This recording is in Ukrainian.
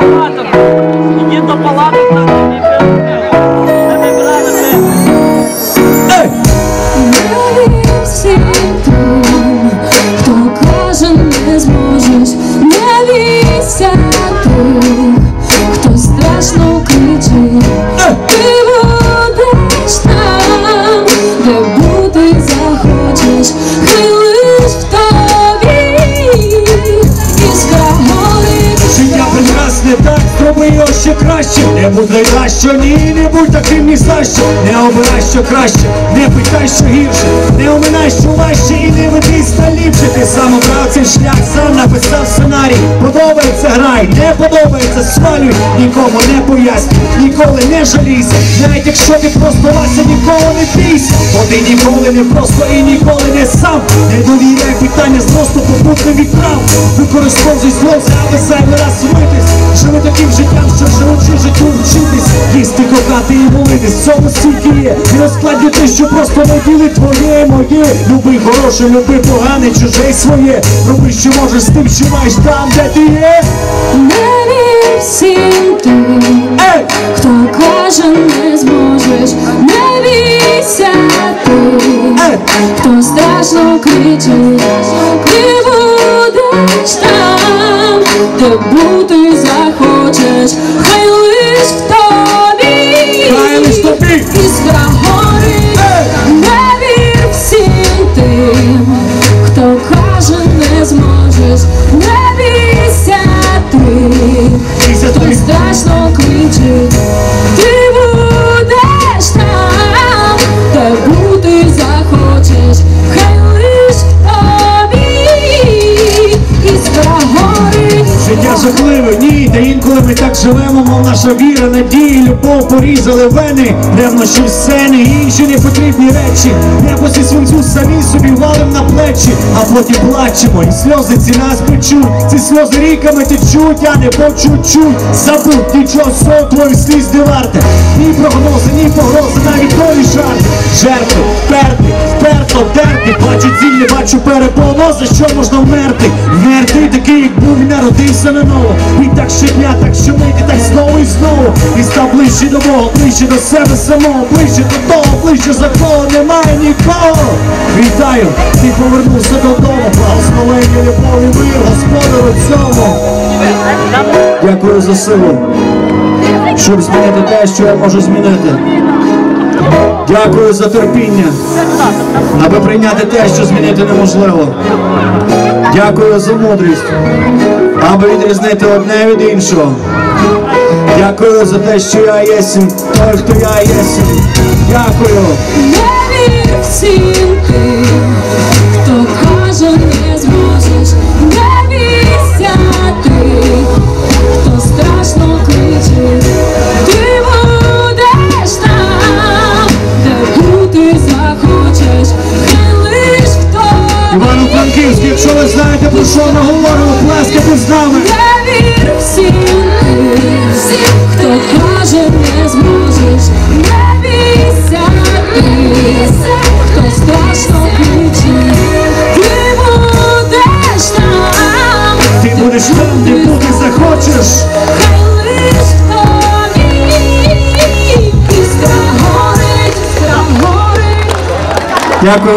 палаток. Ідіть до палаток, його ще краще. Не будь найкраще, ні, не будь таким ні що. Не обирай, що краще, не питай, що гірше. Не оминай, що важче. І не ведись на ліпше. Ти сам обрав цей шлях, сам написав сценарій. Подобається грай, не подобається, свалюй. Нікому не пояснюй, ніколи не жалійся. Навіть якщо ти просто Вася, ніколи не бійся. Бо ти ніколи не просто і ніколи не сам. Не довіряй питання з просто попутним вітрам Використовуй сльози, аби зайвий раз вмитись Живи таким життям, що живучи життю вчитись. Їсти, кохати і молитись, цьому світі є. І розкладні те, що просто не ділить твоє, моє. Люби хороше, люби погане, чуже й своє. Роби, що можеш з тим, що маєш там, де ти є. Не всім Ей! хто каже, не зможеш, не бійся Ей! хто страшно кричить, ти будеш там, де бути захочеш, хай лиш тобі Хай лиш тобі! іскра горить, не вір всім тим, хто каже, не зможеш, не бійся. Бійся Хто страшно кричить, ти будеш там, де бути захочеш, хай лиш тобі іскра горить. Життя жахливе, інколи ми так живемо, мов наша віра, надії, любов порізали вени, ревнощі сцени, інші непотрібні речі. Зі свинцю самі собі валим на плечі, а потім плачемо, і сльози ці нас печуть. Ці сльози ріками течуть, а не по чуть-чуть. Забудь нічого сон твоїх сліз не варте. Ні прогнози, ні погрози, навіть твої жарти. Жертви, вперти, втерти, бачу ціль, бачу перепону, за що можна вмерти. Вмерти такий, як був, і народився на ново. І так щодня, так щомиті, так знову і знову. І став ближче до Бога, ближче до себе самого, ближче до того, ближче за кого немає нікого. Вітаю, ти повернувся додому, благословення, любов і мир, Господи цьому. Дякую за силу, щоб змінити те, що я можу змінити. Дякую за терпіння, аби прийняти те, що змінити неможливо. Дякую за мудрість, аби відрізнити одне від іншого. Дякую за те, що я єсмь, той, хто я єсмь. Дякую. Не вір всім якщо ви знаєте, про що ми говоримо, плескайте з нами. Не вір всім тим, хто каже, не зможеш, не бійся тих, хто страшно кричить, ти будеш там, Ти будеш там, де бути захочеш. хай лиш тобі іскра горить, іскра горить. Дякую.